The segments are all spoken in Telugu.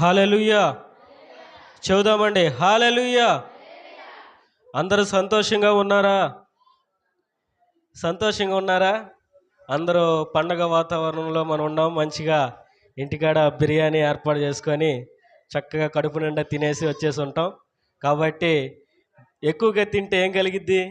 హాలెలుయ్యా చెబుదామండి హాలెలుయ్యా అందరూ సంతోషంగా ఉన్నారా? సంతోషంగా ఉన్నారా? అందరూ పండగ వాతావరణంలో మనం ఉన్నాం మంచిగా ఇంటికాడ బిర్యానీ ఏర్పాటు చేసుకొని చక్కగా కడుపు నిండా తినేసి వచ్చేసి ఉంటాం. కాబట్టి ఎక్కువగా తింటే ఏం కలిగిద్ది?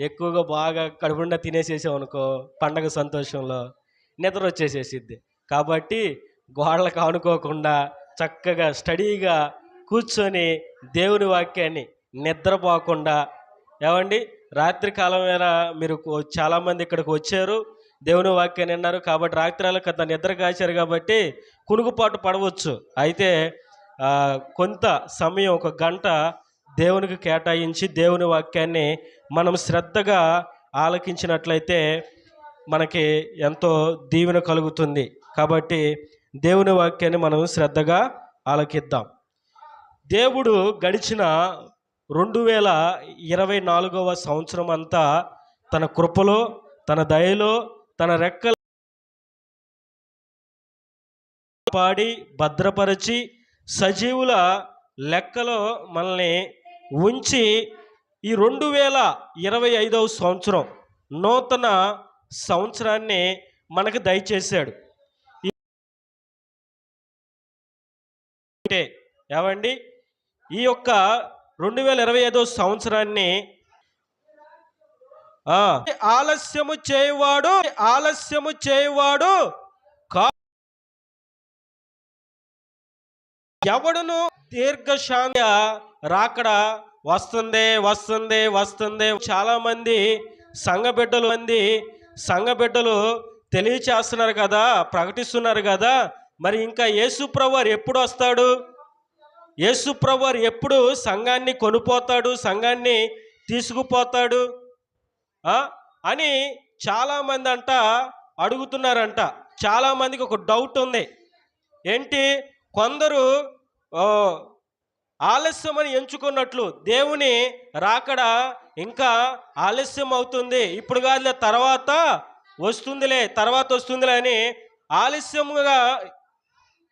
ఎక్కువగా బాగా కడుపు నిండా తినేసేసాం అనుకో పండగ సంతోషంలో నిద్ర వచ్చేసేసిద్ది. కాబట్టి గోడలకు ఆనుకోకుండా చక్కగా స్టడీగా కూర్చొని దేవుని వాక్యాన్ని నిద్రపోకుండా ఏమండి? రాత్రి కాలం మీరు చాలామంది ఇక్కడికి వచ్చారు దేవుని వాక్యాన్ని విన్నారు కాబట్టి రాత్రి కొంత నిద్ర కాచారు కాబట్టి కునుగుపాటు పడవచ్చు. అయితే కొంత సమయం ఒక గంట దేవునికి కేటాయించి దేవుని వాక్యాన్ని మనం శ్రద్ధగా ఆలకించినట్లయితే మనకి ఎంతో దీవెన కలుగుతుంది. కాబట్టి దేవుని వాక్యాన్ని మనం శ్రద్ధగా ఆలకిద్దాం. దేవుడు గడిచిన రెండు వేల ఇరవై నాలుగవ సంవత్సరం అంతా తన కృపలో తన దయలో తన రెక్కల పాడి భద్రపరిచి సజీవుల లెక్కలో మనల్ని ఉంచి ఈ రెండు వేల ఇరవై ఐదవ సంవత్సరం నూతన సంవత్సరాన్ని మనకు దయచేశాడు. ఏమండి? ఈ యొక్క రెండు వేల ఇరవై ఐదో సంవత్సరాన్ని ఆలస్యము చేయవాడు ఆలస్యము చేయవాడు కా ఎవడును దీర్ఘశాంత రాకడ వస్తుంది వస్తుంది వస్తుంది. చాలా మంది సంఘ బిడ్డలు మంది సంఘబిడ్డలు తెలియచేస్తున్నారు కదా ప్రకటిస్తున్నారు కదా. మరి ఇంకా యేసుప్రభు ఎప్పుడు వస్తాడు? యేసుప్రభు వారు ఎప్పుడు సంఘాన్ని కొనుపోతాడు సంఘాన్ని తీసుకుపోతాడు? అని చాలామంది అంట అడుగుతున్నారంట. చాలామందికి ఒక డౌట్ ఉంది. ఏంటి? కొందరు ఆలస్యం ఆలస్యమని ఎంచుకున్నట్లు దేవుని రాకడ ఇంకా ఆలస్యం అవుతుంది ఇప్పుడు కాదులే తర్వాత వస్తుందిలే తర్వాత వస్తుందిలే అని ఆలస్యముగా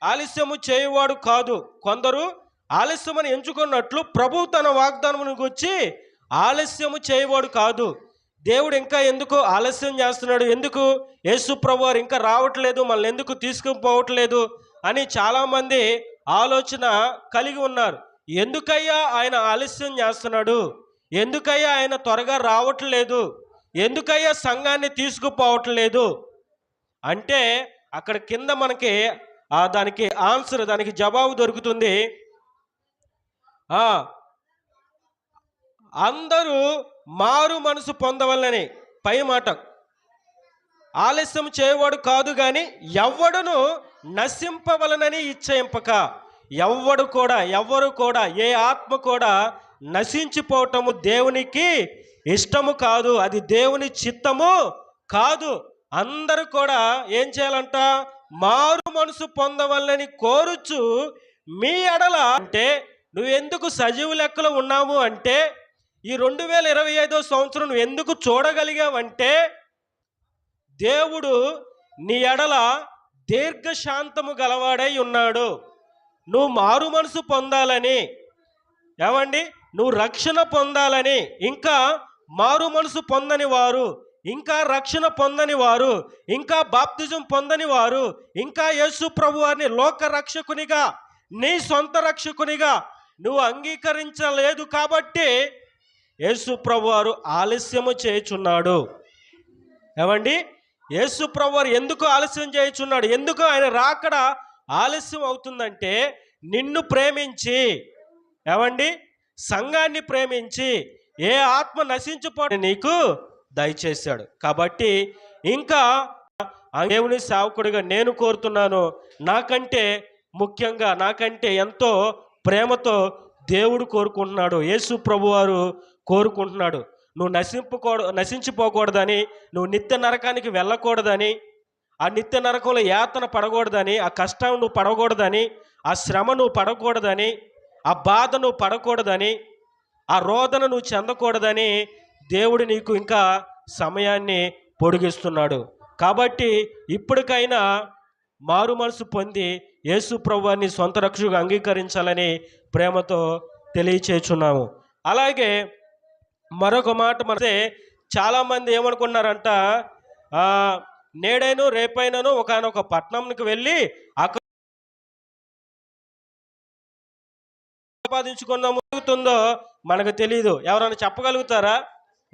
ఆలస్యము చేయవాడు కాదు. కొందరు ఆలస్యమని ఎంచుకున్నట్లు ప్రభు తన వాగ్దానం వచ్చి ఆలస్యము చేయవాడు కాదు. దేవుడు ఇంకా ఎందుకు ఆలస్యం చేస్తున్నాడు? ఎందుకు? యేసు ప్రభు వారు ఇంకా రావట్లేదు మనల్ని ఎందుకు తీసుకుపోవట్లేదు అని చాలామంది ఆలోచన కలిగి ఉన్నారు. ఎందుకయ్యా ఆయన ఆలస్యం చేస్తున్నాడు? ఎందుకయ్యా ఆయన త్వరగా రావట్లేదు? ఎందుకయ్యా సంఘాన్ని తీసుకుపోవట్లేదు? అంటే అక్కడ కింద మనకి దానికి ఆన్సర్ దానికి జవాబు దొరుకుతుంది. అందరూ మారు మనసు పొందవలని పై మాట. ఆలస్యం చేయవాడు కాదు కానీ ఎవ్వడును నశింపవలనని ఇచ్చయింపక ఎవ్వడు కూడా ఎవ్వరు కూడా ఏ ఆత్మ కూడా నశించిపోవటము దేవునికి ఇష్టము కాదు అది దేవుని చిత్తము కాదు. అందరూ కూడా ఏం చేయాలంట? మారు మనసు పొందవలని కోరుచు మీ ఎడల అంటే నువ్వెందుకు సజీవు లెక్కలో ఉన్నావు అంటే ఈ రెండు వేల ఇరవై ఐదో సంవత్సరం నువ్వు ఎందుకు చూడగలిగావంటే దేవుడు నీ ఎడల దీర్ఘశాంతము గలవాడై ఉన్నాడు. నువ్వు మారు మనసు పొందాలని. ఏమండి? నువ్వు రక్షణ పొందాలని. ఇంకా మారు మనసు పొందని వారు ఇంకా రక్షణ పొందని వారు ఇంకా బాప్తిజం పొందని వారు ఇంకా యేసు ప్రభు వారిని లోక రక్షకునిగా నీ సొంత రక్షకునిగా నువ్వు అంగీకరించలేదు కాబట్టి యేసు వారు ఆలస్యము చేయుచున్నాడు. ఏమండి? యేసు వారు ఎందుకు ఆలస్యం చేయుచున్నాడు? ఎందుకు ఆయన రాకడ ఆలస్యం అవుతుందంటే నిన్ను ప్రేమించి ఏమండి? సంఘాన్ని ప్రేమించి ఏ ఆత్మ నశించిపోయి నీకు దయచేశాడు. కాబట్టి ఇంకా దేవుని సేవకుడిగా నేను కోరుతున్నాను. నాకంటే ముఖ్యంగా నాకంటే ఎంతో ప్రేమతో దేవుడు కోరుకుంటున్నాడు. యేసు ప్రభువారు కోరుకుంటున్నాడు. నువ్వు నశింపకూడ నశించిపోకూడదని నువ్వు నిత్య నరకానికి వెళ్ళకూడదని ఆ నిత్య నరకంలో యాతన పడకూడదని ఆ కష్టం నువ్వు పడకూడదని ఆ శ్రమ నువ్వు పడకూడదని ఆ బాధ నువ్వు పడకూడదని ఆ రోదన నువ్వు చెందకూడదని దేవుడు నీకు ఇంకా సమయాన్ని పొడిగిస్తున్నాడు. కాబట్టి ఇప్పటికైనా మారు మనసు పొంది యేసు ప్రభువాన్ని సొంత రక్షకుగా అంగీకరించాలని ప్రేమతో తెలియచేచున్నాము. అలాగే మరొక మాట మనసే చాలామంది ఏమనుకున్నారంట నేడైను రేపైనను ఒకనొక పట్టణంకి వెళ్ళి అక్కడ మనకు తెలియదు ఎవరైనా చెప్పగలుగుతారా?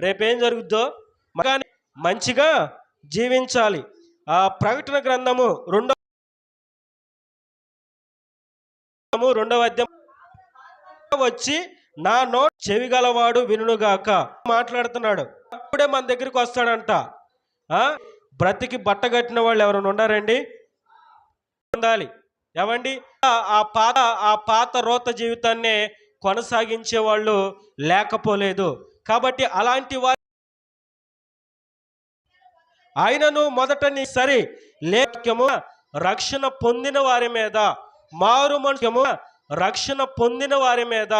రేపేం జరుగుద్దో? కానీ మంచిగా జీవించాలి. ఆ ప్రకటన గ్రంథము రెండవ అధ్యాయము రెండవ అధ్యాయం వచ్చి నా నోట్ చెవి గలవాడు వినుగాక మాట్లాడుతున్నాడు. అప్పుడే మన దగ్గరికి వస్తాడంట. ఆ? బ్రతికి బట్ట కట్టిన వాళ్ళు ఎవరైనా ఉండారండి ఉండాలి. ఏమండి? ఆ- పాత ఆ పాత రోత జీవితాన్ని కొనసాగించే వాళ్ళు లేకపోలేదు. కాబట్టి అలాంటి వారి ఆయనను మొదట నీ సరే లేఖ్యము రక్షణ పొందిన వారి మీద మారు మనసుము రక్షణ పొందిన వారి మీద.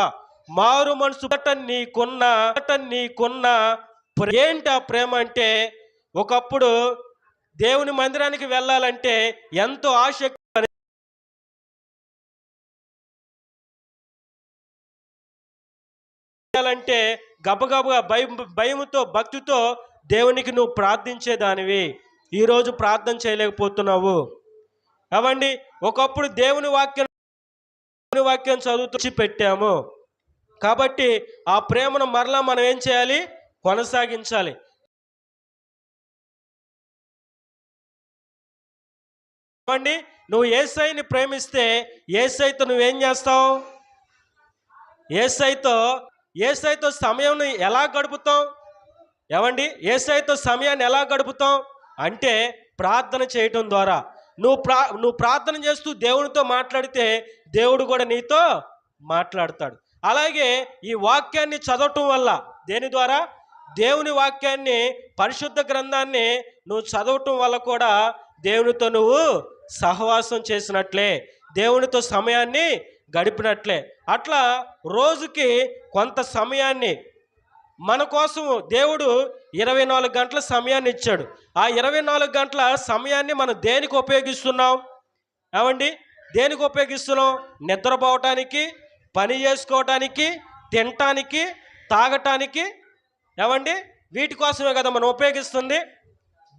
మారు మనసు నీకున్న నీకున్న ఏంటి ఆ ప్రేమ అంటే ఒకప్పుడు దేవుని మందిరానికి వెళ్ళాలంటే ఎంతో ఆసక్తి చేయాలంటే గబగబగా భయం భయముతో భక్తితో దేవునికి నువ్వు ప్రార్థించేదానివి. ఈరోజు ప్రార్థన చేయలేకపోతున్నావు. అవండి ఒకప్పుడు దేవుని వాక్యం దేవుని వాక్యం చదువుతూ పెట్టాము కాబట్టి ఆ ప్రేమను మరలా మనం ఏం చేయాలి? కొనసాగించాలి. ఏమండి నువ్వు ఏసైని ప్రేమిస్తే ఏసైతో నువ్వేం చేస్తావు? ఏసైతో ఏసైతో సమయం ఎలా గడుపుతాం ఏమండి ఏసైతో సమయాన్ని ఎలా గడుపుతాం అంటే ప్రార్థన చేయటం ద్వారా. నువ్వు ప్రా నువ్వు ప్రార్థన చేస్తూ దేవునితో మాట్లాడితే దేవుడు కూడా నీతో మాట్లాడతాడు. అలాగే ఈ వాక్యాన్ని చదవటం వల్ల దేని ద్వారా? దేవుని వాక్యాన్ని పరిశుద్ధ గ్రంథాన్ని నువ్వు చదవటం వల్ల కూడా దేవునితో నువ్వు సహవాసం చేసినట్లే దేవునితో సమయాన్ని గడిపినట్లే. అట్లా రోజుకి కొంత సమయాన్ని మన కోసం దేవుడు ఇరవై నాలుగు గంటల సమయాన్ని ఇచ్చాడు. ఆ ఇరవై నాలుగు గంటల సమయాన్ని మనం దేనికి ఉపయోగిస్తున్నాం? ఏమండి? దేనికి ఉపయోగిస్తున్నాం? నిద్రపోవటానికి పని చేసుకోవటానికి తినటానికి తాగటానికి. ఏమండి? వీటి కోసమే కదా మనం ఉపయోగిస్తుంది.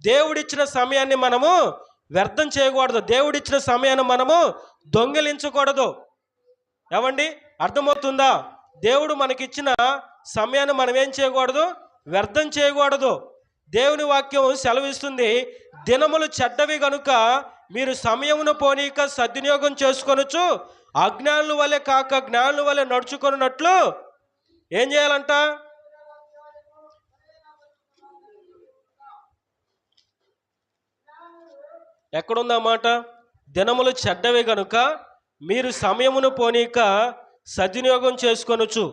దేవుడిచ్చిన సమయాన్ని మనము వ్యర్థం చేయకూడదు. దేవుడిచ్చిన సమయాన్ని మనము దొంగిలించకూడదు. ఏమండి? అర్థమవుతుందా? దేవుడు మనకిచ్చిన సమయాన్ని మనం ఏం చేయకూడదు? వ్యర్థం చేయకూడదు. దేవుని వాక్యం సెలవిస్తుంది దినములు చెడ్డవి గనుక మీరు సమయమును పోనీక సద్వినియోగం చేసుకొనొచ్చు అజ్ఞానుల వలె కాక జ్ఞానుల వలె నడుచుకున్నట్లు ఏం చేయాలంట? ఎక్కడుందా మాట? దినములు చెడ్డవి గనుక మీరు సమయమును పోనీక సద్వినియోగం చేసుకొనొచ్చు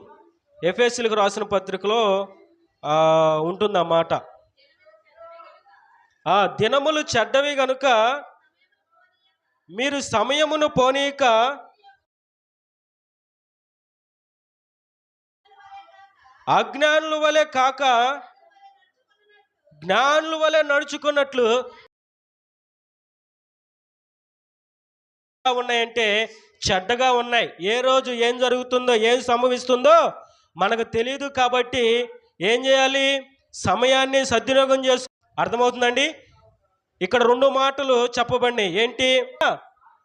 ఎఫ్ఎస్సీలకు రాసిన పత్రికలో ఉంటుంది ఆ మాట ఆ దినములు చెడ్డవి గనుక మీరు సమయమును పోనీక అజ్ఞానుల వలె కాక జ్ఞానుల వలె నడుచుకున్నట్లు ఉన్నాయంటే చెడ్డగా ఉన్నాయి. ఏ రోజు ఏం జరుగుతుందో ఏం సంభవిస్తుందో మనకు తెలియదు కాబట్టి ఏం చేయాలి? సమయాన్ని సద్వినియోగం చేసు అర్థమవుతుందండి? ఇక్కడ రెండు మాటలు చెప్పబడినాయి. ఏంటి?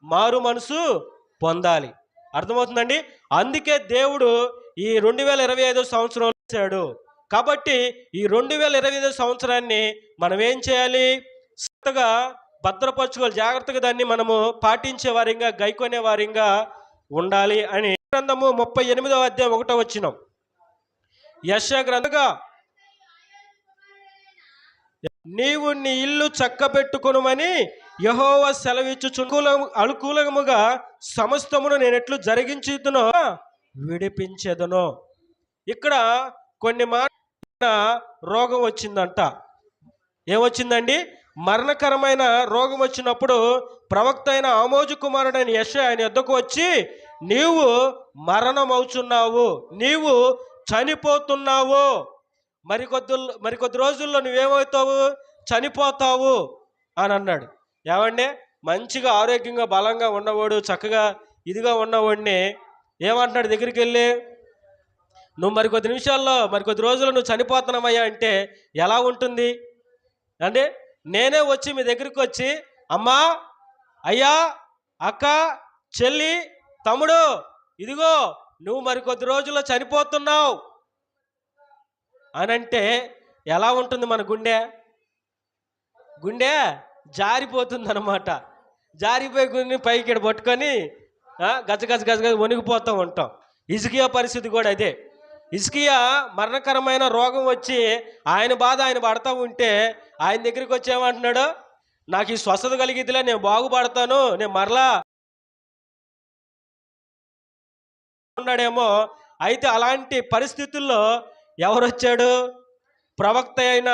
మారు మనసు పొందాలి. అర్థమవుతుందండి? అందుకే దేవుడు ఈ రెండు వేల ఇరవై ఐదో సంవత్సరం చేశాడు. కాబట్టి ఈ రెండు వేల ఇరవై ఐదో సంవత్సరాన్ని మనం ఏం చేయాలి? చక్కగా భద్రపరచుకోవాలి. జాగ్రత్తగా దాన్ని మనము పాటించే వారిగా గైకొనే వారిగా ఉండాలి అని గ్రంథము ముప్పై ఎనిమిదో అధ్యాయం ఒకటో వచ్చినాం యశ గ్రంథగా నీవు నీ ఇల్లు చక్కబెట్టుకొనుమని యహోవ సెలవిచ్చు అనుకూలముగా సమస్తమును నేను ఎట్లు జరిగించుతునో విడిపించేదను. ఇక్కడ కొన్ని మాట రోగం వచ్చిందంట. ఏమొచ్చిందండి? మరణకరమైన రోగం వచ్చినప్పుడు ప్రవక్త అయిన ఆమోజు కుమారుడైన యశ ఆయన ఎద్దకు వచ్చి నీవు మరణమవుచున్నావు. నీవు చనిపోతున్నావు. మరికొద్ది మరికొద్ది రోజుల్లో నువ్వేమవుతావు? చనిపోతావు అని అన్నాడు. ఏమండి? మంచిగా ఆరోగ్యంగా బలంగా ఉన్నవాడు చక్కగా ఇదిగా ఉన్నవాడిని ఏమంటున్నాడు దగ్గరికి వెళ్ళి నువ్వు మరి కొద్ది నిమిషాల్లో మరి కొద్ది రోజుల్లో నువ్వు చనిపోతున్నావయ్యా అంటే ఎలా ఉంటుంది? అంటే నేనే వచ్చి మీ దగ్గరికి వచ్చి అమ్మా అయ్యా అక్క చెల్లి తమ్ముడు ఇదిగో నువ్వు మరి కొద్ది రోజుల్లో చనిపోతున్నావు. అని అంటే ఎలా ఉంటుంది మన గుండె? గుండె జారిపోతుందన్నమాట. జారిపోయి గుండె పైకి పట్టుకొని గజ గజ గజ గజ వణిగిపోతూ ఉంటాం. ఇసుకియా పరిస్థితి కూడా అదే. ఇసుకియా మరణకరమైన రోగం వచ్చి ఆయన బాధ ఆయన పడతా ఉంటే ఆయన దగ్గరికి వచ్చి ఏమంటున్నాడు? నాకు ఈ స్వస్థత కలిగిద్దిలే నేను బాగుపడతాను నేను మరలా ఉన్నాడేమో. అయితే అలాంటి పరిస్థితుల్లో ఎవరు వచ్చాడు ప్రవక్త అయిన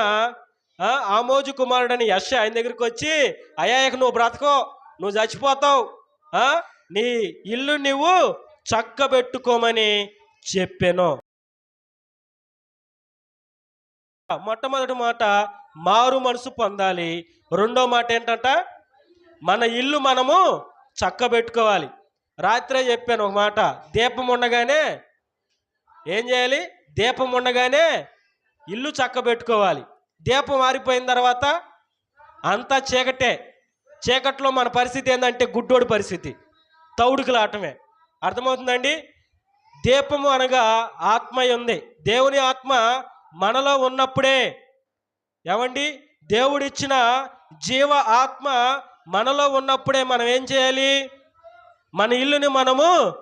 ఆమోజు కుమారుడు అని యశ ఆయన దగ్గరికి వచ్చి అయ్యా నువ్వు బ్రతకో నువ్వు చచ్చిపోతావు నీ ఇల్లు నువ్వు చక్కబెట్టుకోమని చెప్పాను. మొట్టమొదటి మాట మారు మనసు పొందాలి. రెండో మాట ఏంటంట? మన ఇల్లు మనము చక్కబెట్టుకోవాలి. రాత్రే చెప్పాను ఒక మాట. దీపం ఉండగానే ఏం చేయాలి? దీపం ఉండగానే ఇల్లు చక్కబెట్టుకోవాలి. దీపం మారిపోయిన తర్వాత అంతా చీకటే. చీకట్లో మన పరిస్థితి ఏంటంటే గుడ్డోడి పరిస్థితి. తౌడుకులాటమే అర్థమవుతుందండి? దీపము అనగా ఆత్మ ఉంది దేవుని ఆత్మ మనలో ఉన్నప్పుడే ఏమండి? దేవుడిచ్చిన జీవ ఆత్మ మనలో ఉన్నప్పుడే మనం ఏం చేయాలి? మన ఇల్లుని మనము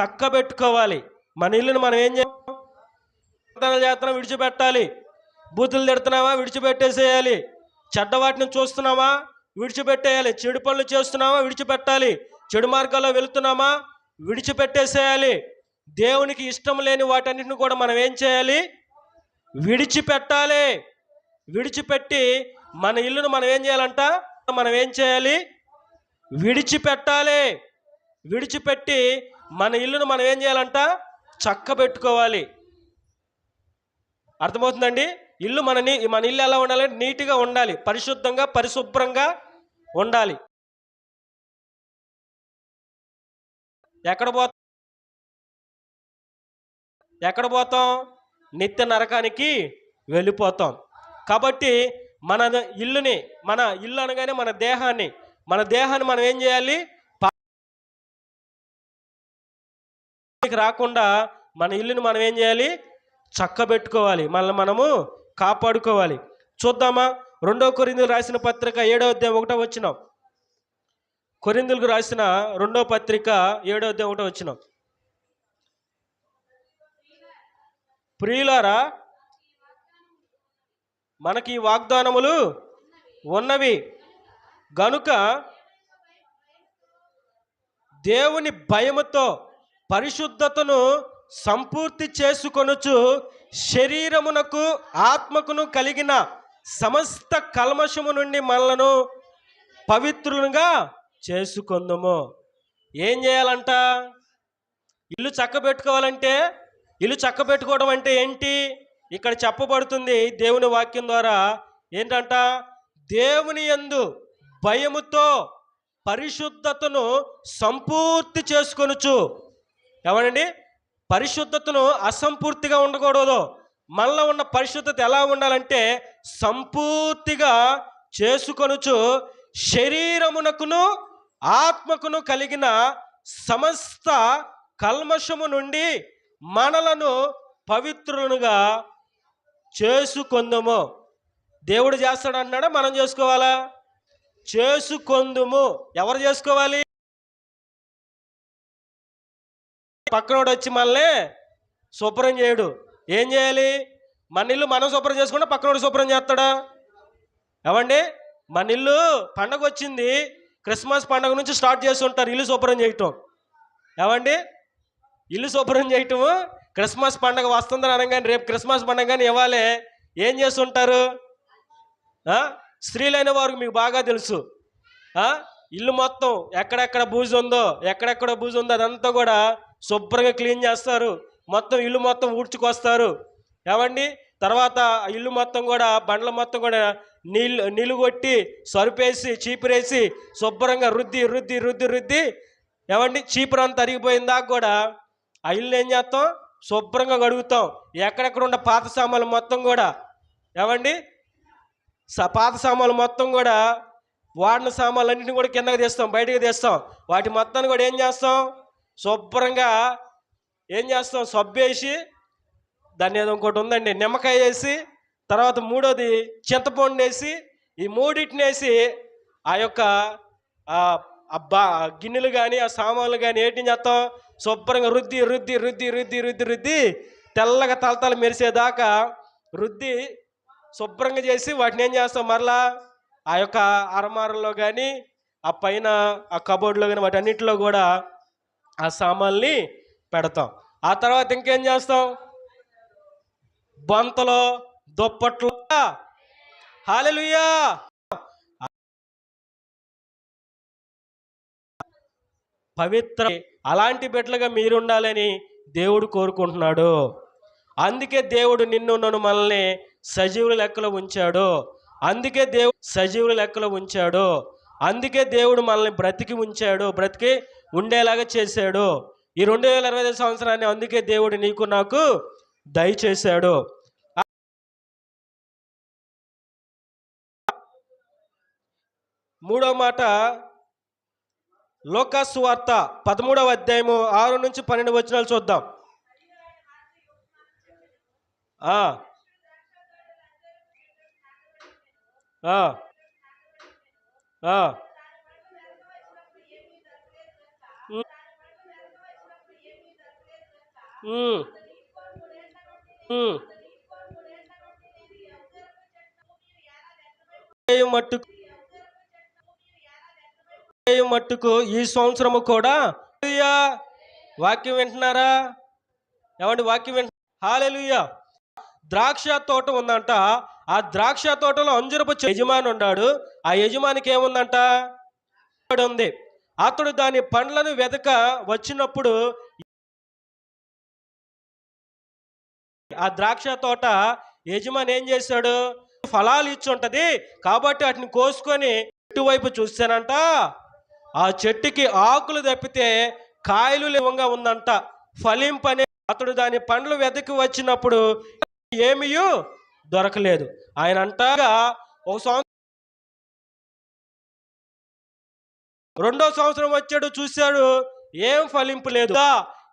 చక్కబెట్టుకోవాలి. మన ఇల్లుని మనం ఏం చేయాలి? చేస్తున్నాం విడిచిపెట్టాలి. బూతులు తిడుతున్నావా? విడిచిపెట్టేసేయాలి. చెడ్డ వాటిని చూస్తున్నామా విడిచిపెట్టేయాలి. చెడు పనులు చేస్తున్నామా విడిచిపెట్టాలి. చెడు మార్గాల్లో వెళుతున్నామా? విడిచిపెట్టేసేయాలి. దేవునికి ఇష్టం లేని వాటన్నిటిని కూడా మనం ఏం చేయాలి? విడిచిపెట్టాలి. విడిచిపెట్టి మన ఇల్లును మనం ఏం చేయాలంట? మనం ఏం చేయాలి? విడిచిపెట్టాలి. విడిచిపెట్టి మన ఇల్లును మనం ఏం చేయాలంట? చక్కబెట్టుకోవాలి. అర్థమవుతుందండి? ఇల్లు మన నీ మన ఇల్లు ఎలా ఉండాలంటే నీట్గా ఉండాలి. పరిశుద్ధంగా పరిశుభ్రంగా ఉండాలి. ఎక్కడ పోతాం ఎక్కడ పోతాం? నిత్య నరకానికి వెళ్ళిపోతాం. కాబట్టి మన ఇల్లుని మన ఇల్లు అనగానే మన దేహాన్ని మన దేహాన్ని మనం ఏం చేయాలి? పాపానికి రాకుండా మన ఇల్లుని మనం ఏం చేయాలి? చక్కబెట్టుకోవాలి. మనల్ని మనము కాపాడుకోవాలి. చూద్దామా? రెండో కొరిందులు రాసిన పత్రిక ఏడో అధ్యాయం ఒకటో వచ్చినాం కొరిందులకు రాసిన రెండో పత్రిక ఏడో అధ్యాయం ఒకటో వచ్చినాం ప్రియులారా మనకి ఈ వాగ్దానములు ఉన్నవి. గనుక దేవుని భయముతో పరిశుద్ధతను సంపూర్తి చేసుకొనుచు శరీరమునకు ఆత్మకును కలిగిన సమస్త కల్మషము నుండి మనలను పవిత్రులుగా చేసుకుందుము. ఏం చేయాలంట? ఇల్లు చక్కబెట్టుకోవాలంటే ఇల్లు చక్కబెట్టుకోవడం అంటే ఏంటి? ఇక్కడ చెప్పబడుతుంది దేవుని వాక్యం ద్వారా ఏంటంట? దేవుని యందు భయముతో పరిశుద్ధతను సంపూర్తి చేసుకొనుచు ఏమనండి? పరిశుద్ధతను అసంపూర్తిగా ఉండకూడదు. మనలో ఉన్న పరిశుద్ధత ఎలా ఉండాలంటే సంపూర్తిగా చేసుకొనుచు శరీరమునకును ఆత్మకును కలిగిన సమస్త కల్మషము నుండి మనలను పవిత్రులుగా చేసుకొందుము. దేవుడు చేస్తాడన్నాడా? మనం చేసుకోవాలా? చేసుకొందుము. ఎవరు చేసుకోవాలి? పక్కనోడు వచ్చి మనల్ని శుభ్రం చేయడు. ఏం చేయాలి? మన ఇల్లు మనం శుభ్రం చేసుకుంటే పక్కనోడు శుభ్రం చేస్తాడా? ఏమండి? మన ఇల్లు పండగ వచ్చింది క్రిస్మస్ పండగ నుంచి స్టార్ట్ చేసి ఉంటారు ఇల్లు శుభ్రం చేయటం. ఏమండి? ఇల్లు శుభ్రం చేయటము క్రిస్మస్ పండగ వస్తుందని అనగానే రేపు క్రిస్మస్ పండగ కానీ ఇవ్వాలి. ఏం చేస్తుంటారు? స్త్రీలైన వారికి మీకు బాగా తెలుసు. ఇల్లు మొత్తం ఎక్కడెక్కడ బూజు ఉందో ఎక్కడెక్కడ బూజు ఉందో అదంతా కూడా శుభ్రంగా క్లీన్ చేస్తారు. మొత్తం ఇల్లు మొత్తం ఊడ్చుకొస్తారు. ఏమండి? తర్వాత ఆ ఇల్లు మొత్తం కూడా బండ్ల మొత్తం కూడా నీళ్ళు నీళ్ళు కొట్టి సరుపేసి చీపురేసి శుభ్రంగా రుద్ది రుద్ది రుద్ది రుద్ది ఏమండి? చీపురంతా అరిగిపోయిన దాకా కూడా ఆ ఇల్లు ఏం చేస్తాం? శుభ్రంగా కడుగుతాం. ఎక్కడెక్కడ ఉన్న పాత సామాన్లు మొత్తం కూడా ఏమండి? పాత సామాన్లు మొత్తం కూడా వాడిన సామాన్లు అన్నింటిని కూడా కిందకి తీస్తాం బయటకు తీస్తాం. వాటి మొత్తాన్ని కూడా ఏం చేస్తాం? శుభ్రంగా ఏం చేస్తాం? సబ్బేసి దాన్ని ఏదో ఇంకోటి ఉందండి నిమ్మకాయ వేసి తర్వాత మూడోది చింతపండు వేసి ఈ మూడింటిని వేసి ఆ యొక్క బా గిన్నెలు కానీ ఆ సామాన్లు కానీ ఏంటి చేస్తాం? శుభ్రంగా రుద్ది రుద్ది రుద్ది రుద్ది రుద్ది రుద్ది తెల్లగా తలతల మెరిసేదాకా రుద్ది శుభ్రంగా చేసి వాటిని ఏం చేస్తాం? మరలా ఆ యొక్క అరమారల్లో కానీ ఆ పైన ఆ కబోర్డ్లో కానీ వాటి అన్నింటిలో కూడా ఆ సామాన్ని పెడతాం. ఆ తర్వాత ఇంకేం చేస్తాం? బొంతలో దుప్పట్లు. హాలెలుయ్యా పవిత్ర అలాంటి బిడ్డలుగా మీరు ఉండాలని దేవుడు కోరుకుంటున్నాడు. అందుకే దేవుడు నిన్ను నన్ను మనల్ని సజీవుల లెక్కలో ఉంచాడు. అందుకే దేవుడు సజీవుల లెక్కలో ఉంచాడు. అందుకే దేవుడు మనల్ని బ్రతికి ఉంచాడు. బ్రతికి ఉండేలాగా చేశాడు ఈ రెండు వేల ఇరవై ఐదు సంవత్సరాన్ని అందుకే దేవుడు నీకు నాకు దయచేశాడు మూడో మాట లోకాసు వార్త పదమూడవ అధ్యాయము ఆరు నుంచి పన్నెండు వచనాలు చూద్దాం ఆ. ఆ. మట్టుకు మట్టుకు ఈ సంవత్సరము కూడా వాక్యం వింటున్నారా? ఏమండి వాక్యం వింట? హాలెలుయ్యా ద్రాక్ష తోట ఉందంట. ఆ ద్రాక్ష తోటలో అంజరపు యజమాని ఉన్నాడు. ఆ యజమానికి ఏముందంట? ఉంది. అతడు దాని పండ్లను వెదక వచ్చినప్పుడు ఆ ద్రాక్ష తోట యజమాని ఏం చేశాడు? ఫలాలు ఇచ్చి ఉంటది కాబట్టి వాటిని కోసుకొని ఇటువైపు చూస్తానంట ఆ చెట్టుకి ఆకులు తప్పితే కాయలు లేవంగా ఉందంట. ఫలింపనే అతడు దాని పండ్లు వెదకి వచ్చినప్పుడు ఏమీయూ దొరకలేదు. ఆయన అంటగా ఒక సంవత్సరం రెండో సంవత్సరం వచ్చాడు చూశాడు ఏం ఫలింపు లేదు.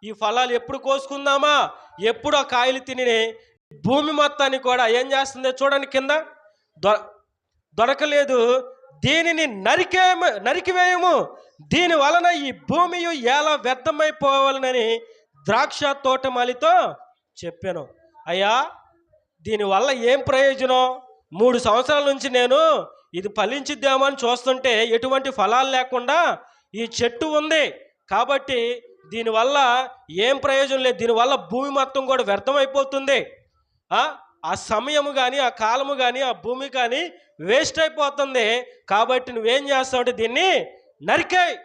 ఈ ఫలాలు ఎప్పుడు కోసుకుందామా? ఎప్పుడు ఆ కాయలు తిని భూమి మొత్తాన్ని కూడా ఏం చేస్తుందో చూడండి కింద. దొర దొరకలేదు. దీనిని నరికే నరికివేయము. దీని వలన ఈ భూమి ఎలా వ్యర్థమైపోవాలనని ద్రాక్ష తోటమాలితో చెప్పాను. అయ్యా దీనివల్ల ఏం ప్రయోజనం? మూడు సంవత్సరాల నుంచి నేను ఇది ఫలించిద్దామని చూస్తుంటే ఎటువంటి ఫలాలు లేకుండా ఈ చెట్టు ఉంది. కాబట్టి దీనివల్ల ఏం ప్రయోజనం లేదు. దీనివల్ల భూమి మొత్తం కూడా వ్యర్థమైపోతుంది ఆ ఆ సమయము కానీ ఆ కాలము కానీ ఆ భూమి కానీ వేస్ట్ అయిపోతుంది. కాబట్టి నువ్వేం చేస్తావు దీన్ని నరికాయి.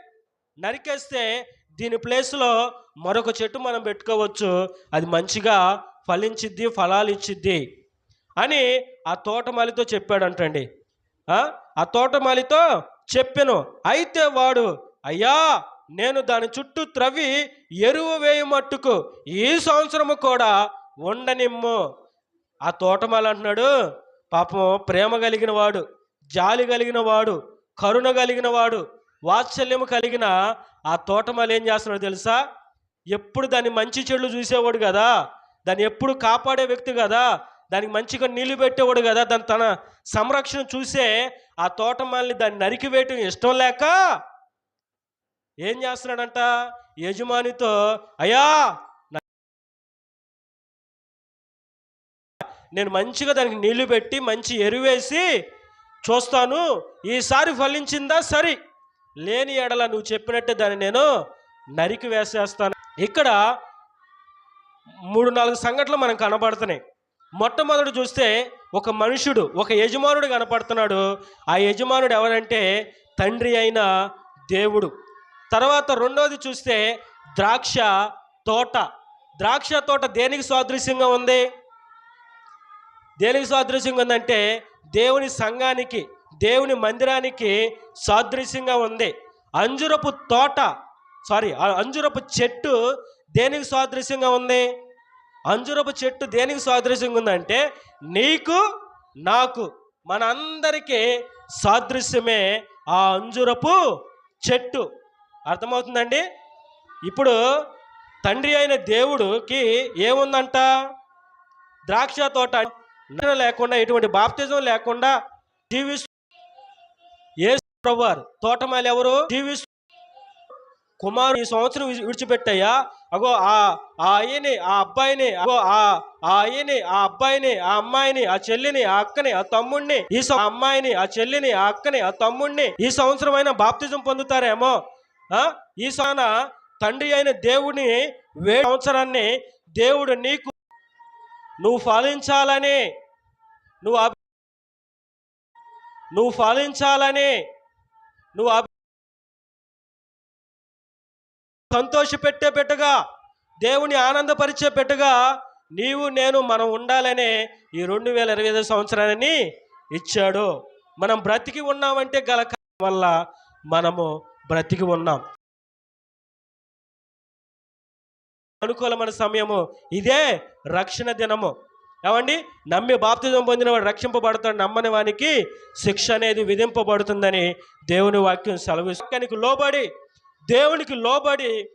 నరికేస్తే దీని ప్లేస్లో మరొక చెట్టు మనం పెట్టుకోవచ్చు. అది మంచిగా ఫలించిద్ది ఫలాలు ఇచ్చిద్ది అని ఆ తోటమాలితో చెప్పాడంటండి. ఆ ఆ తోటమాలితో చెప్పాను. అయితే వాడు అయ్యా నేను దాని చుట్టూ త్రవ్వి ఎరువు వేయమట్టుకు ఈ సంవత్సరము కూడా ఉండనిమ్ము. ఆ తోటమాల అంటున్నాడు పాపం ప్రేమ కలిగిన వాడు జాలి కలిగిన వాడు కరుణ కలిగిన వాడు వాత్సల్యము కలిగిన ఆ తోటమాల ఏం చేస్తున్నాడు తెలుసా? ఎప్పుడు దాన్ని మంచి చెడులు చూసేవాడు కదా దాన్ని ఎప్పుడు కాపాడే వ్యక్తి కదా దానికి మంచిగా నీళ్ళు పెట్టేవాడు కదా దాని తన సంరక్షణ చూసే ఆ తోటమాలని దాన్ని నరికివేయటం ఇష్టం లేక ఏం చేస్తున్నాడంట? యజమానితో అయ్యా నేను మంచిగా దానికి నీళ్ళు పెట్టి మంచి ఎరువేసి చూస్తాను. ఈసారి ఫలించిందా? సరి. లేని ఎడల నువ్వు చెప్పినట్టే దాన్ని నేను నరికి వేసేస్తాను. ఇక్కడ మూడు నాలుగు సంఘటనలు మనకు కనబడుతున్నాయి. మొట్టమొదటి చూస్తే ఒక మనుషుడు ఒక యజమానుడు కనపడుతున్నాడు. ఆ యజమానుడు ఎవరంటే తండ్రి అయిన దేవుడు. తర్వాత రెండోది చూస్తే ద్రాక్ష తోట. ద్రాక్ష తోట దేనికి సాదృశ్యంగా ఉంది? దేనికి సాదృశ్యంగా ఉందంటే దేవుని సంఘానికి దేవుని మందిరానికి సాదృశ్యంగా ఉంది. అంజురపు తోట సారీ ఆ అంజురపు చెట్టు దేనికి సాదృశ్యంగా ఉంది? అంజురపు చెట్టు దేనికి సాదృశ్యంగా ఉందంటే నీకు నాకు మనందరికీ సాదృశ్యమే ఆ అంజురపు చెట్టు. అర్థమవుతుందండి? ఇప్పుడు తండ్రి అయిన దేవుడికి ఏముందంట? ద్రాక్ష తోట లేకుండా ఎటువంటి బాప్తిజం లేకుండా జీవిస్తూ యేసు ప్రభువారు తోటమాలి ఎవరు? జీవిస్తూ కుమారు ఈ సంవత్సరం విడిచిపెట్టయ్యా. అగో ఆ ఆ అయ్యని ఆ అబ్బాయిని అగో ఆ ఆ అయ్యని ఆ అబ్బాయిని ఆ అమ్మాయిని ఆ చెల్లిని ఆ అక్కని ఆ తమ్ముడిని ఈ అమ్మాయిని ఆ చెల్లిని ఆ అక్కని ఆ తమ్ముడిని ఈ సంవత్సరం అయినా బాప్తిజం పొందుతారేమో? ఈ సాన తండ్రి అయిన దేవుని వే సంవత్సరాన్ని దేవుడు నీకు నువ్వు ఫలించాలని నువ్వు నువ్వు ఫలించాలని నువ్వు సంతోషపెట్టే పెట్టగా దేవుని ఆనందపరిచే పెట్టగా నీవు నేను మనం ఉండాలనే ఈ రెండు వేల ఇరవై ఐదు సంవత్సరాన్ని ఇచ్చాడు. మనం బ్రతికి ఉన్నామంటే గల వల్ల మనము బ్రతికి ఉన్నాం. అనుకూలమైన సమయము ఇదే రక్షణ దినము. ఏమండి? నమ్మి బాప్తిజం పొందిన వాడు రక్షింపబడతాడు నమ్మని వానికి శిక్ష అనేది విధింపబడుతుందని దేవుని వాక్యం సెలవు లోబడి దేవునికి లోబడి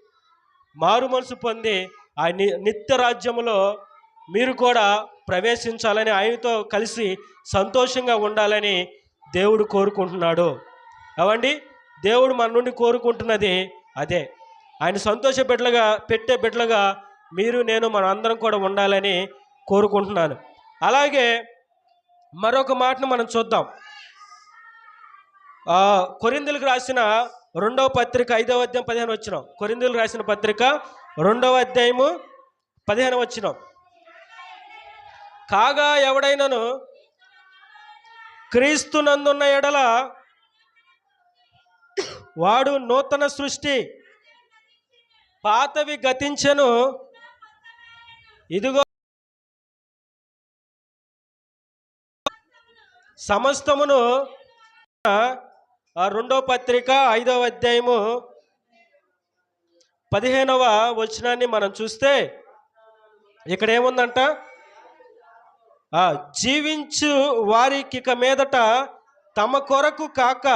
మారు మనసు పొంది ఆ ని నిత్య రాజ్యములో మీరు కూడా ప్రవేశించాలని ఆయనతో కలిసి సంతోషంగా ఉండాలని దేవుడు కోరుకుంటున్నాడు. ఏమండి? దేవుడు మన నుండి కోరుకుంటున్నది అదే. ఆయన సంతోష బిడ్డలుగా పెట్టే బిడ్డలుగా మీరు నేను మన అందరం కూడా ఉండాలని కోరుకుంటున్నాను. అలాగే మరొక మాటను మనం చూద్దాం. కొరిందులకు రాసిన రెండవ పత్రిక ఐదవ అధ్యాయం పదిహేను వచ్చిన. కొరిందులు రాసిన పత్రిక రెండవ అధ్యాయము పదిహేను వచ్చిన. కాగా ఎవడైనను క్రీస్తు నందున్న ఎడల వాడు నూతన సృష్టి. పాతవి గతించెను. ఇదిగో సమస్తమును ఆ రెండో పత్రిక ఐదవ అధ్యాయము పదిహేనవ వచనాన్ని మనం చూస్తే ఇక్కడ ఏముందంట? ఆ, జీవించు వారికి ఇక మీదట తమ కొరకు కాక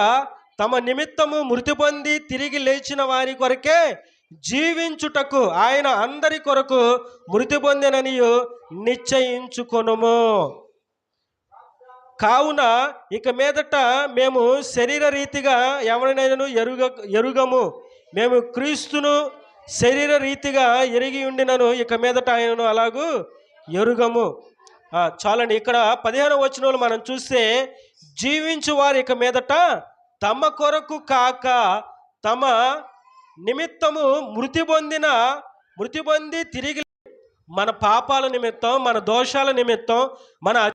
తమ నిమిత్తము మృతి పొంది తిరిగి లేచిన వారి కొరకే జీవించుటకు ఆయన అందరి కొరకు మృతి పొందిననియు నిశ్చయించుకొనుము. కావున ఇక మీదట మేము శరీర రీతిగా ఎవరినైనా ఎరుగ ఎరుగము. మేము క్రీస్తును శరీర రీతిగా ఎరిగి ఉండినను ఇక మీదట ఆయనను అలాగూ ఎరుగము. చాలండి. ఇక్కడ పదిహేను వచనంలో మనం చూస్తే జీవించు వారు ఇక మీదట తమ కొరకు కాక తమ నిమిత్తము మృతి పొందిన మృతి పొంది తిరిగి మన పాపాల నిమిత్తం మన దోషాల నిమిత్తం మన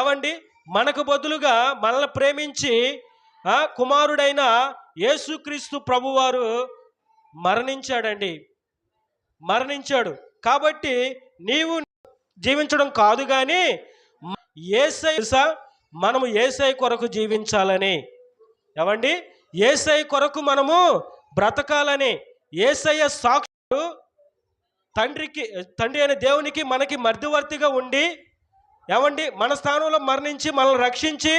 ఏమండి? మనకు బదులుగా మనల్ని ప్రేమించి కుమారుడైన యేసుక్రీస్తు ప్రభువారు మరణించాడండి. మరణించాడు. కాబట్టి నీవు జీవించడం కాదు కానీ ఏసై మనము ఏసై కొరకు జీవించాలని. ఏమండి? ఏసై కొరకు మనము బ్రతకాలని ఏసయ్య సాక్షులు తండ్రికి తండ్రి అయిన దేవునికి మనకి మధ్యవర్తిగా ఉండి ఏమండి? మన స్థానంలో మరణించి మనల్ని రక్షించి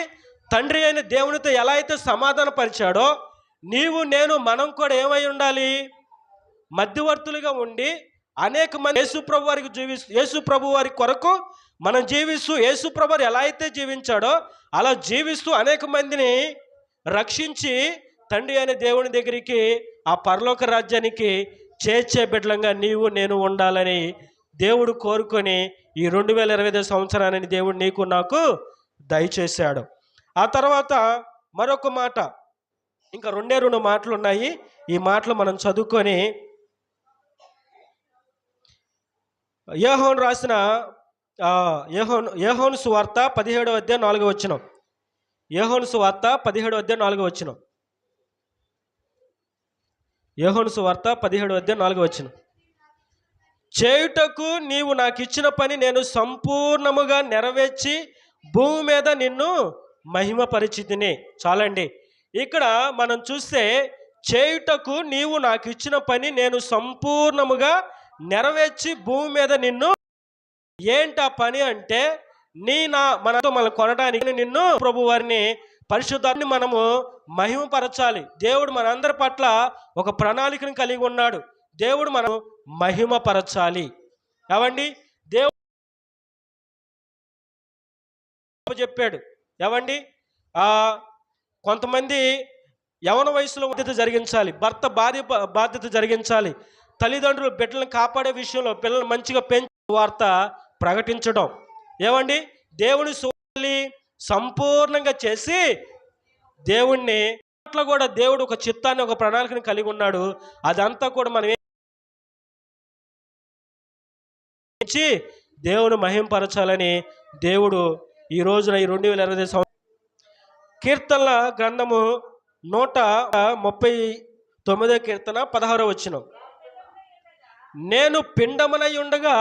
తండ్రి అయిన దేవునితో ఎలా అయితే సమాధానపరిచాడో నీవు నేను మనం కూడా ఏమై ఉండాలి? మధ్యవర్తులుగా ఉండి అనేక మంది యేసుప్రభు వారికి జీవిస్తూ యేసుప్రభు వారి కొరకు మనం జీవిస్తూ యేసుప్రభు ఎలా అయితే జీవించాడో అలా జీవిస్తూ అనేక మందిని రక్షించి తండ్రి అనే దేవుని దగ్గరికి ఆ పరలోక రాజ్యానికి చేర్చే బిడ్డలంగా నీవు నేను ఉండాలని దేవుడు కోరుకొని ఈ రెండు వేల ఇరవై ఐదు సంవత్సరాన్ని దేవుడు నీకు నాకు దయచేశాడు. ఆ తర్వాత మరొక మాట ఇంకా రెండే రెండు మాటలు ఉన్నాయి ఈ మాటలు మనం చదువుకొని యహోన్ రాసిన యహోన్ యహోన్ సువార్త పదిహేడవ అధ్యాయం నాలుగో వచ్చినాం యోహోను సువార్త పదిహేడు అధ్యాయం నాలుగో వచ్చిన యోహోను సువార్త పదిహేడు అధ్యాయం నాలుగో వచ్చిన చేయుటకు నీవు నాకు ఇచ్చిన పని నేను సంపూర్ణముగా నెరవేర్చి భూమి మీద నిన్ను మహిమ పరిచితిని చాలండి. ఇక్కడ మనం చూస్తే చేయుటకు నీవు నాకు ఇచ్చిన పని నేను సంపూర్ణముగా నెరవేర్చి భూమి మీద నిన్ను ఏంటి ఆ పని అంటే నీ నా మనతో మనం కొనడానికి నిన్ను ప్రభు వారిని పరిశుద్ధాన్ని మనము మహిమపరచాలి. దేవుడు మనందరి పట్ల ఒక ప్రణాళికను కలిగి ఉన్నాడు. దేవుడు మనం మహిమపరచాలి. ఏవండి? దేవుడు చెప్పాడు. ఏవండి? కొంతమంది యవన వయసులో బాధ్యత జరిగించాలి. భర్త బాధ్య బాధ్యత జరిగించాలి. తల్లిదండ్రులు బిడ్డలను కాపాడే విషయంలో పిల్లలు మంచిగా పెంచే వార్త ప్రకటించడం. ఏమండి? దేవుని సోలి సంపూర్ణంగా చేసి దేవుణ్ణి అట్లా కూడా దేవుడు ఒక చిత్తాన్ని ఒక ప్రణాళికను కలిగి ఉన్నాడు. అదంతా కూడా మనం దేవుని మహింపరచాలని దేవుడు ఈ రోజున ఈ రెండు వేల ఇరవై సంవత్సరం కీర్తనల గ్రంథము నూట ముప్పై తొమ్మిదో కీర్తన పదహారో వచ్చిన నేను పిండమనై ఉండగా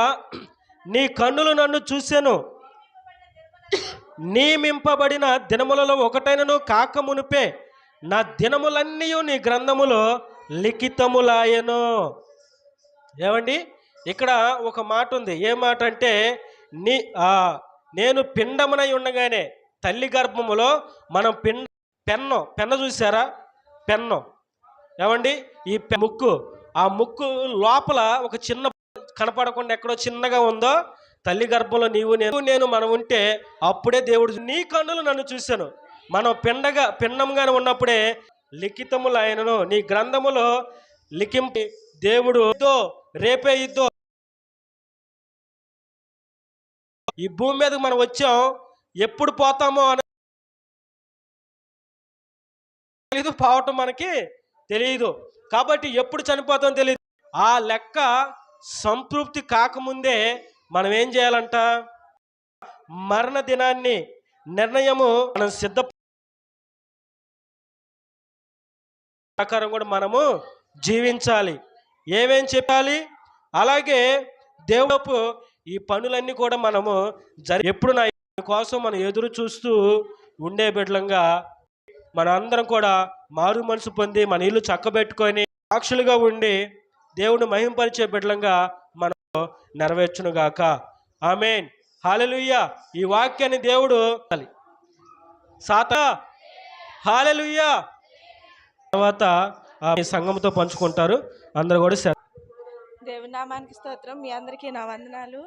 నీ కన్నులు నన్ను చూశాను. నియమింపబడిన దినములలో ఒకటైనను కాక మునిపే నా దినములన్నీ నీ గ్రంథములో లిఖితములాయను. ఏమండి? ఇక్కడ ఒక మాట ఉంది ఏ మాట అంటే నీ నేను పిండమునై ఉండగానే తల్లి గర్భములో మనం పిండ పెన్ను పెన్న చూసారా పెన్ను. ఏమండి? ఈ ముక్కు. ఆ ముక్కు లోపల ఒక చిన్న కనపడకుండా ఎక్కడో చిన్నగా ఉందో తల్లి గర్భంలో నీవు నేను నేను మనం ఉంటే అప్పుడే దేవుడు నీ కన్నులు నన్ను చూశాను. మనం పిండగా పిండంగానే ఉన్నప్పుడే లిఖితములు ఆయనను నీ గ్రంథములో లిఖింపి దేవుడు ఇద్దో రేపే ఇద్దో ఈ భూమి మీదకి మనం వచ్చాం ఎప్పుడు పోతామో అని తెలీదు పోవటం మనకి తెలియదు కాబట్టి ఎప్పుడు చనిపోతాం తెలియదు ఆ లెక్క సంతృప్తి కాకముందే మనం ఏం చేయాలంట? మరణ దినాన్ని నిర్ణయము మనం సిద్ధ ప్రకారం కూడా మనము జీవించాలి. ఏమేం చెప్పాలి? అలాగే దేవుడపు ఈ పనులన్నీ కూడా మనము జరి ఎప్పుడు నా కోసం మనం ఎదురు చూస్తూ ఉండే బిడ్డలంగా మన అందరం కూడా మారు మనసు పొంది మన ఇల్లు చక్కబెట్టుకొని సాక్షులుగా ఉండి దేవుని మహింపరిచే బిడ్డలంగా నెరవేర్చునుగాక. ఆమెన్. హాలలుయ్య ఈ వాక్యాన్ని దేవుడు సాత. హాలలుయ్య తర్వాత ఈ సంఘంతో పంచుకుంటారు. అందరు కూడా దేవునామానికి నామానికి స్తోత్రం. మీ అందరికీ నా వందనాలు.